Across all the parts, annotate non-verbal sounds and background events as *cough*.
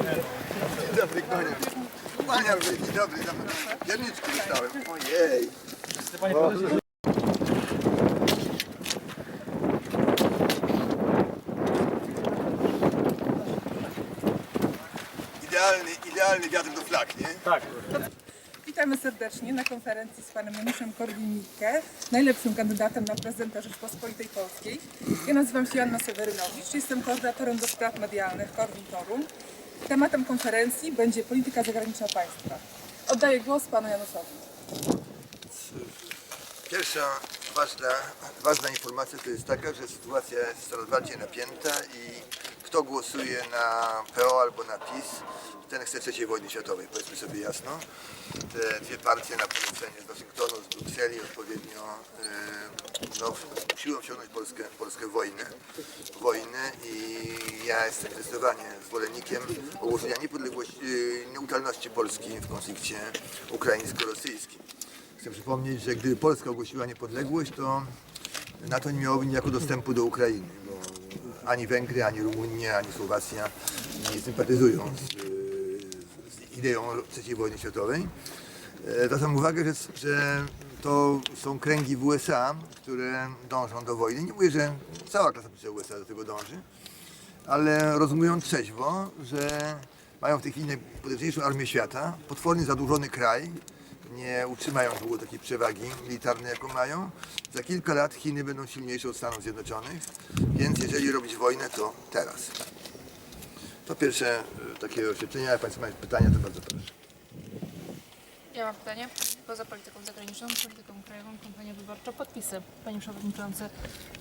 Kłaniam. Kłaniam się, dzień dobry. Pierniczki dostałem. Ojej. Idealny, idealny wiatr do flag, nie? Witamy serdecznie na konferencji z panem Januszem Korwin-Mikke, najlepszym kandydatem na prezydenta Rzeczpospolitej Polskiej. Ja nazywam się Joanna Sewerynowicz, jestem koordynatorem do spraw medialnych Korwin Forum. Tematem konferencji będzie polityka zagraniczna państwa. Oddaję głos panu Januszowi. Pierwsza ważna, ważna informacja to jest taka, że sytuacja jest coraz bardziej napięta i kto głosuje na PO albo na PiS, ten chce trzeciej wojny światowej, powiedzmy sobie jasno. Te dwie partie na polecenie z Waszyngtonu, z Brukseli odpowiednio yy, no, siłą wciągnąć Polskę, Polskę wojnę, wojnę i ja jestem zdecydowanie zwolennikiem ogłoszenia niepodległości, yy, neutralności Polski w konflikcie ukraińsko-rosyjskim. Chcę przypomnieć, że gdyby Polska ogłosiła niepodległość, to NATO nie miałoby niejako dostępu do Ukrainy, ani Węgry, ani Rumunia, ani Słowacja nie sympatyzują z, z ideą III wojny światowej. E, Zwracam uwagę, że, że to są kręgi w USA, które dążą do wojny. Nie mówię, że cała klasa USA do tego dąży, ale rozumują trzeźwo, że mają w tej chwili najpotężniejszą armię świata, potwornie zadłużony kraj, nie utrzymają długo takiej przewagi militarnej, jaką mają. Za kilka lat Chiny będą silniejsze od Stanów Zjednoczonych, więc jeżeli robić wojnę, to teraz. To pierwsze e, takie oświadczenia. Jak Państwo mają pytania, to bardzo proszę. Ja mam pytanie. Poza polityką zagraniczną, polityką krajową, kampania wyborcza, podpisy, Panie Przewodniczący.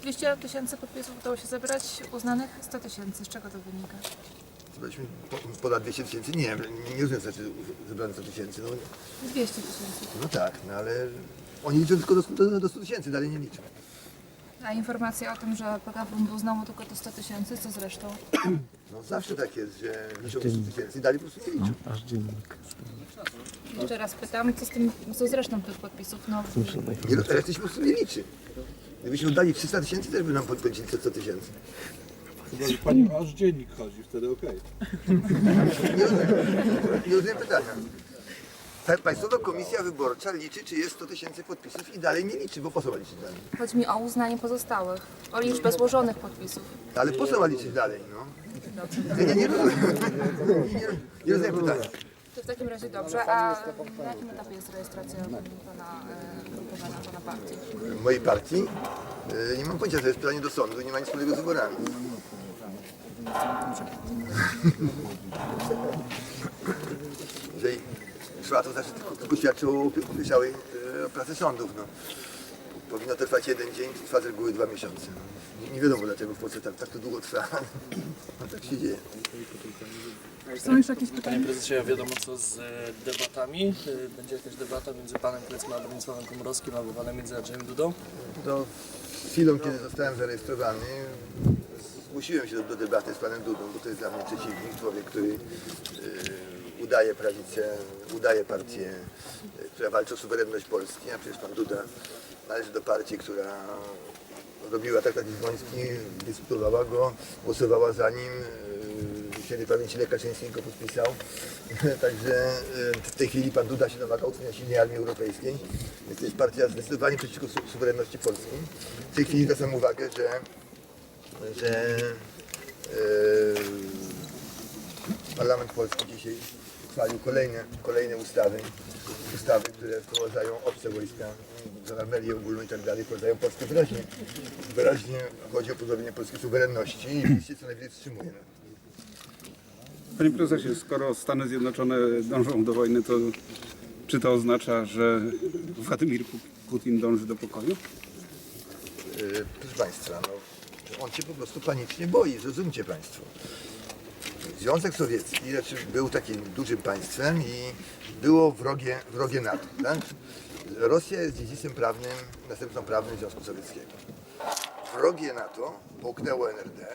200 tysięcy podpisów udało się zebrać, uznanych 100 tysięcy. Z czego to wynika? Zebraliśmy po- ponad 200 tysięcy. Nie, nie, nie rozumiem, znaczy zebrane 100 tysięcy. No, 200 tysięcy. no tak, no ale oni liczą tylko do, do, do 100 tysięcy, dalej nie liczą. A informacja o tym, że PKW uznało tylko to 100 tysięcy, co zresztą? No zawsze tak jest, że liczą do 100 tysięcy i dalej po prostu nie liczą. Aż dziennik. Jeszcze raz pytam, co z tym, co z resztą tych podpisów? No, Nie, no, reszty się po prostu nie liczy. Gdybyśmy oddali 300 tysięcy, też by nam podpowiedzieli 100 tysięcy. Chyba, że pani aż dziennik chodzi, wtedy okej. *laughs* Nie rozumiem, nie rozumiem pytania. Pa- Państwowa Komisja Wyborcza liczy, czy jest 100 tysięcy podpisów i dalej nie liczy, bo po co ma liczyć dalej? chodzi mi o uznanie pozostałych, o liczbę złożonych podpisów. Ale po co ma liczyć dalej, no? Nie, nie, nie rozumiem. Nie, nie, nie rozumiem pytania. To w takim razie dobrze, a na jakim etapie jest rejestracja Pana e, grupowania, Pana partii? mojej partii. e, Nie mam pojęcia, to jest pytanie do sądu, nie ma nic wspólnego z wyborami. Jeżeli trwa to znaczy tylko, tylko świadczy o opieszałej e, pracy sądów. No. Powinno to trwać jeden dzień, trwa z reguły dwa miesiące. No. Nie, nie wiadomo dlaczego w Polsce tak, tak to długo trwa. *laughs* No, tak się dzieje. Są jeszcze jakieś pytania? Panie prezesie, wiadomo co z e, debatami? E, Będzie jakaś debata między panem Klecem a Bronisławem Komorowskim albo panem między Andrzejem Dudą? To chwilą, kiedy zostałem zarejestrowany, zgłosiłem się do, do debaty z panem Dudą, bo to jest dla mnie przeciwnik, człowiek, który y, udaje prawicę, udaje partię, y, która walczy o suwerenność Polski, a przecież pan Duda należy do partii, która robiła traktat lizboński, dyskutowała go, głosowała za nim, y, świętej pamięci Lech Kaczyński go podpisał. *laughs* Także w tej chwili pan Duda się domaga utworzenia silnej armii europejskiej. Więc to jest partia zdecydowanie przeciwko su- suwerenności Polski. W tej chwili zwracam uwagę, że, że y, Parlament Polski dzisiaj uchwalił kolejne, kolejne ustawy, ustawy, które wprowadzają obce wojska, żandarmerię ogólną i tak dalej, wprowadzają Polskę wyraźnie, wyraźnie chodzi o pozbawienie polskiej suwerenności i PiS się co najwyżej wstrzymuje. Panie prezesie, skoro Stany Zjednoczone dążą do wojny, to czy to oznacza, że Władimir Pu- Putin dąży do pokoju? Yy, Proszę Państwa, no, on się po prostu panicznie boi, zrozumcie Państwo. Związek Sowiecki znaczy był takim dużym państwem i było wrogie, wrogie NATO. Tak? Rosja jest dziedzicem prawnym, następcą prawnym Związku Sowieckiego. Wrogie NATO połknęło NRD,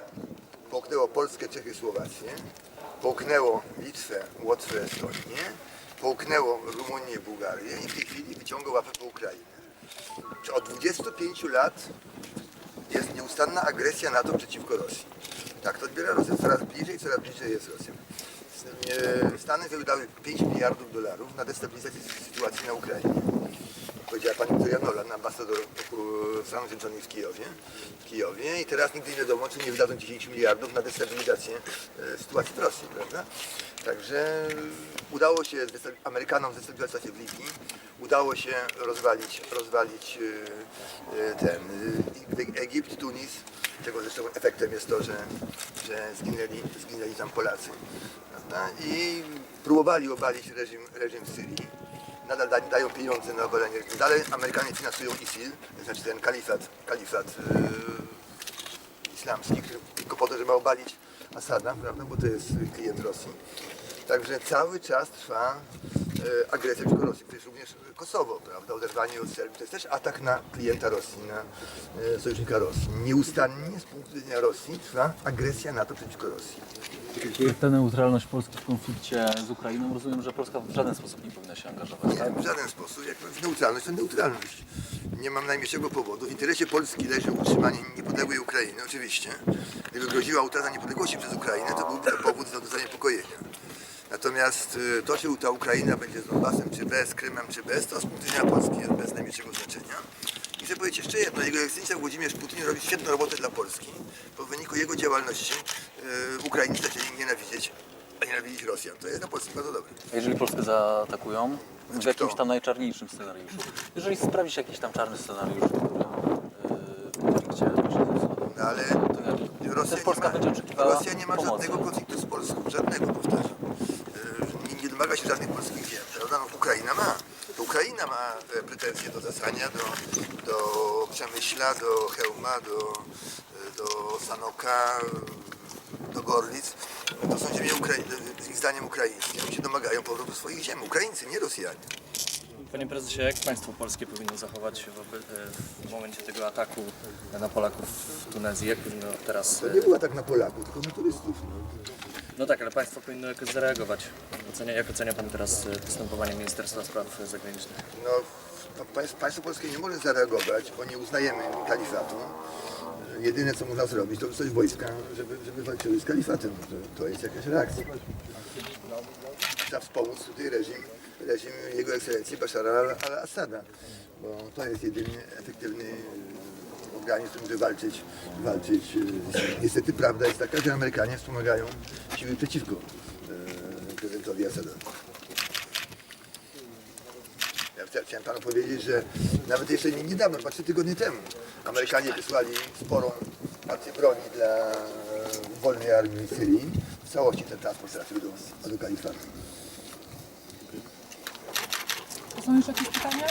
połknęło Polskę, Czechy, Słowację, połknęło Litwę, Łotwę, Estonię, połknęło Rumunię, Bułgarię i w tej chwili wyciąga łapę po Ukrainę. Czy od 25 lat jest nieustanna agresja NATO przeciwko Rosji. Tak to odbiera Rosja. Coraz bliżej, coraz bliżej jest Rosja. e, Stany wydały 5 miliardów dolarów na destabilizację sytuacji na Ukrainie. Powiedziała pani Victoria Nolan, ambasador Stanów Zjednoczonych w Kijowie. W Kijowie i teraz nigdy nie wiadomo, czy nie wydadzą 10 miliardów na destabilizację e, sytuacji w Rosji, prawda? Także udało się Amerykanom zdestabilizować sytuację w Libii, udało się rozwalić, rozwalić e, e, ten e, Egipt, Tunis, czego zresztą efektem jest to, że, że zginęli, zginęli tam Polacy. Prawda? I próbowali obalić reżim, reżim Syrii nadal da, dają pieniądze na obalenie. Dalej Amerykanie finansują ISIL, to znaczy ten kalifat, kalifat yy, islamski, który tylko po to, żeby obalić Asada, prawda, bo to jest klient Rosji. Także cały czas trwa e, agresja przeciwko Rosji, to jest również Kosowo, prawda, oderwanie od Serbii, to jest też atak na klienta Rosji, na e, sojusznika Rosji. Nieustannie z punktu widzenia Rosji trwa agresja NATO przeciwko Rosji. Tę neutralność Polski w konflikcie z Ukrainą rozumiem, że Polska w żaden sposób nie powinna się angażować. Tak? Nie, w żaden sposób. Jak neutralność, to neutralność. Nie mam najmniejszego powodu. W interesie Polski leży utrzymanie niepodległej Ukrainy, oczywiście. Gdyby groziła utrata niepodległości przez Ukrainę, to byłby to powód do zaniepokojenia. Natomiast y, to, czy ta Ukraina będzie z Donbasem, czy bez, Krymem, czy bez, to z punktu widzenia Polski jest bez najmniejszego znaczenia. I chcę powiedzieć jeszcze jedno. Jego ekscelencja Włodzimierz Putin robi świetną robotę dla Polski. Bo w wyniku jego działalności y, Ukraińcy zaczęli nienawidzieć, a nienawidzić Rosjan. To jest dla Polski bardzo dobre. A jeżeli Polskę zaatakują w jakimś tam najczarniejszym scenariuszu, jeżeli sprawdzi się jakiś tam czarny scenariusz, w konflikcie No ale Rosja też Polska nie ma, Rosja nie ma pomocy. żadnego konfliktu z Polską, żadnego powtarzam. Yy, Nie, nie domaga się żadnych polskich ziem, prawda? No, Ukraina ma. To Ukraina ma e, pretensje do Zasania, do, do Przemyśla, do Chełma, do, e, do Sanoka, do Gorlic. To są ziemie Ukrai- z ich zdaniem ukraińskie. Oni się domagają powrotu swoich ziem. Ukraińcy, nie Rosjanie. Panie prezesie, jak państwo polskie powinno zachować się wobec, e, w momencie tego ataku na Polaków w Tunezji? Jak powinno teraz... To e, nie była tak na Polaków, tylko na turystów. No. No tak, ale państwo powinno jakoś zareagować. Ocenia, jak ocenia pan teraz e, postępowanie Ministerstwa Spraw Zagranicznych? No, pa- państw- państwo polskie nie może zareagować, bo nie uznajemy kalifatu. Jedyne co można zrobić, to wysłać wojska, żeby, żeby walczyły z kalifatem. To, to jest jakaś reakcja. Trzeba wspomóc tutaj reżim, reżim jego ekscelencji Bashara al- al-Assada, bo to jest jedyny efektywny organizm, który walczyć, walczyć. e, Niestety prawda jest taka, że Amerykanie wspomagają siły przeciwko e, prezydentowi Assadowi. Chciałem panu powiedzieć, że nawet jeszcze nie- niedawno, chyba trzy tygodnie temu, Amerykanie wysłali sporą partię broni dla e, wolnej armii Syrii. W całości ten transport trafił do, do kalifatu. Są jakieś pytania?